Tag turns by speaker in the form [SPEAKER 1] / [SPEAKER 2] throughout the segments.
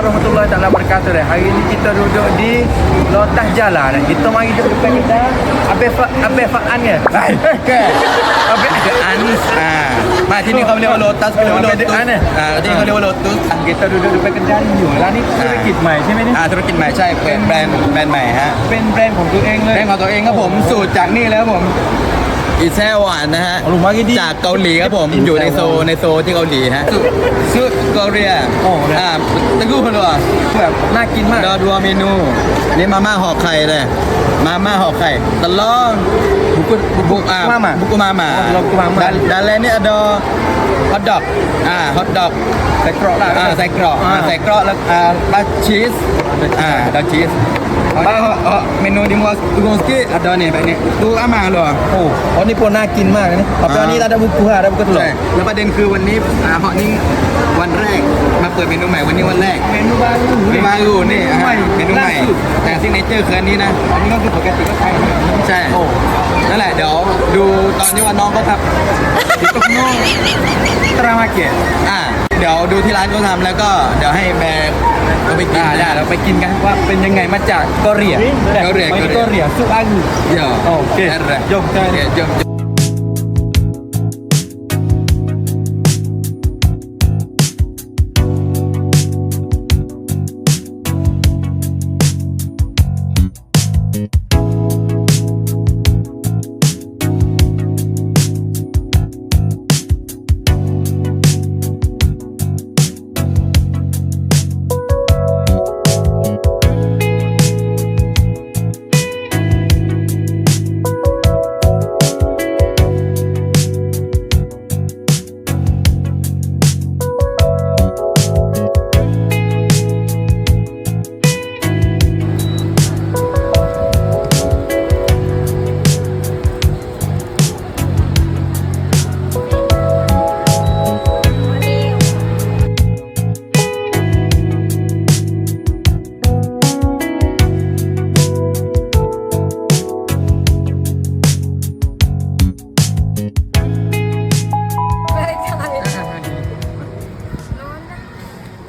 [SPEAKER 1] warahmatullahi wabarakatuh. Hari ni kita duduk di Lotas Jalan. Kita mari duduk depan kedai Abang Fa Abang Faan ya. Hai. Abang
[SPEAKER 2] Anis ah. Maที่นี่เขาเรียกว่าโลตัสเขาเรียกว่าโลตัส
[SPEAKER 1] Anis.
[SPEAKER 2] อ่าที่นี่เขาเรียกว่าโลตัส
[SPEAKER 1] Kita duduk depan kedai you. Lah ni ธุรกิจใหม่ใช่ไหมเนี่ย
[SPEAKER 2] อ่าธุรกิจใหม่ใช่เป็นแบรนด์แบรนด์ใหม่ฮะ
[SPEAKER 1] เป็นแบรนด์ของตัวเองเลย
[SPEAKER 2] แบรนด์ของตัวเองครับผมสูตรจากนี่เลยครับผม อีแซ่หวานนะฮะ
[SPEAKER 1] เอาลงมากี่ดี
[SPEAKER 2] จากเกาหลีครับผมอยู่ในโซในโซที่เกาหลีฮะสูตรสูตรเกาหลีอะ
[SPEAKER 1] โอ้เนี่ย
[SPEAKER 2] อ่าตะกู้คนละ
[SPEAKER 1] แบบน่ากินมาก
[SPEAKER 2] ดอดัวเมนู นี่มาม่าห่อไข่เลย มาม่าห่อไข่ตะลองบุกุบุกอ่า
[SPEAKER 1] Mama.
[SPEAKER 2] บุกุมาม่า
[SPEAKER 1] Oh, buku mama.
[SPEAKER 2] dan dan lain ni ada hot dog อ่า hot dog
[SPEAKER 1] ใส่กรอกได้
[SPEAKER 2] อ่าใส่กรอกอ่าใส่กรอกแล้วอ่าบัตชีสอ่าดัชชีส
[SPEAKER 1] Ba-
[SPEAKER 2] oh, menu di Muas Ugongski ada nih Pak ini. Tu aman loh.
[SPEAKER 1] โอ้อ๋อนี่โปรน่ากินมากเลยนะเอาไปอันนี้ ada buku ha ada buku ตลอด
[SPEAKER 2] ใช่แล้วประเด็นคือวันนี้อ่าเหาะนี่วันแรกมาเปิดเมนูใหม่วันนี้วันแรก
[SPEAKER 1] เมนูบารู
[SPEAKER 2] เมนูมาอยู่นี่อะ
[SPEAKER 1] ใหม่
[SPEAKER 2] เมนูใหม่
[SPEAKER 1] ล่าสุด
[SPEAKER 2] แต่ซิกเนเจอร์คืออันนี้นะ
[SPEAKER 1] อันนี้ก็คือปกติก็ใช่นะ
[SPEAKER 2] ใช่
[SPEAKER 1] โอ้
[SPEAKER 2] นั่นแหละเดี๋ยวดูตอนที่ว่าน้องเขาทำ
[SPEAKER 1] ดิโตโน่ต รามาเกะ
[SPEAKER 2] อ่าเดี๋ยวดูที่ร้านเขาทำแล้วก็เดี๋ยวให้แบร์เขาไปกิน
[SPEAKER 1] อ่าได้เราไปกินกันว่าเป็นยังไงมาจากเกาหลี
[SPEAKER 2] เกาหลี
[SPEAKER 1] ไม่
[SPEAKER 2] เกาหลี
[SPEAKER 1] เกาหลีซุปอางู
[SPEAKER 2] เดี๋ยว
[SPEAKER 1] โอเค
[SPEAKER 2] นั่นแหละ
[SPEAKER 1] ยกได้
[SPEAKER 2] เดี๋ยวยก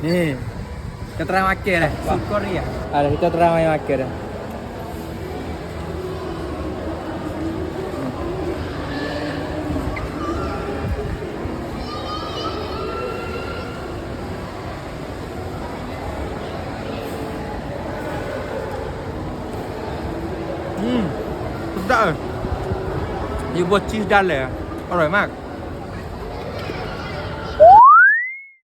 [SPEAKER 1] นี่จะตรามาเกะเลยซุปเกาหลีอะไรจะตรามาเกะเลย อืมสุดยอดเลยมีบดชีสด้านเลยอะอร่อยมาก